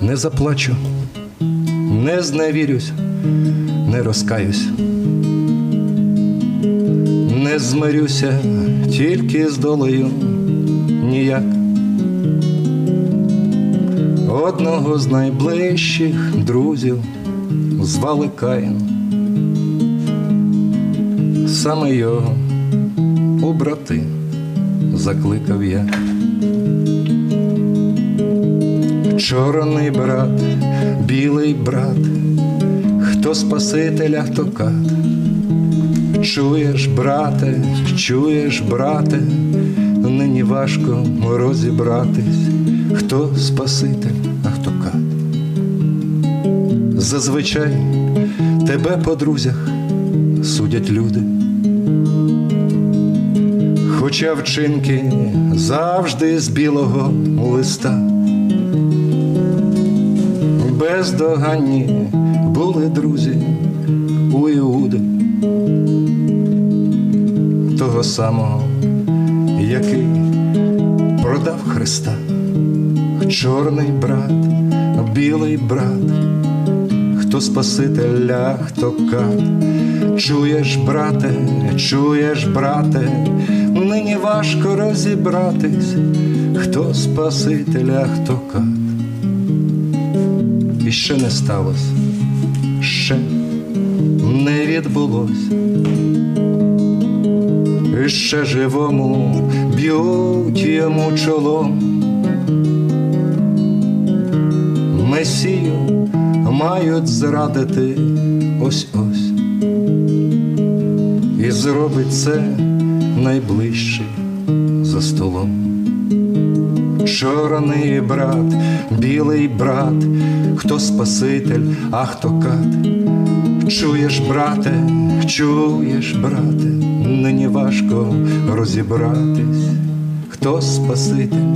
Не заплачу, не зневірюсь, не розкаюсь, не змирюся тільки з долею ніяк. Одного з найближчих друзів звали Каїн. Саме його у брати закликав я. Чорний брат, білий брат, хто Спасителя, хто кат. Чуєш, брате, чуєш, брате, нині важко розібратись, хто Спаситель, а хто кат. Зазвичай тебе по друзях судять люди. Хоча вчинки завжди з білого листа. Бездоганні були друзі у Іуди, того самого, який продав Христа, чорний брат, білий брат, хто Спасителя, хто кат. Чуєш, брате, чуєш, брате, нині важко розібратись, хто Спасителя, хто кат. І ще не сталося, ще не відбулось. І ще живому б'ють йому чолом. Месію мають зрадити ось ось. І зробить це найближчий за столом. Чорний брат, білий брат, хто Спаситель, а хто кат. Чуєш, брате, чуєш, брате, нині важко розібратись, хто Спаситель,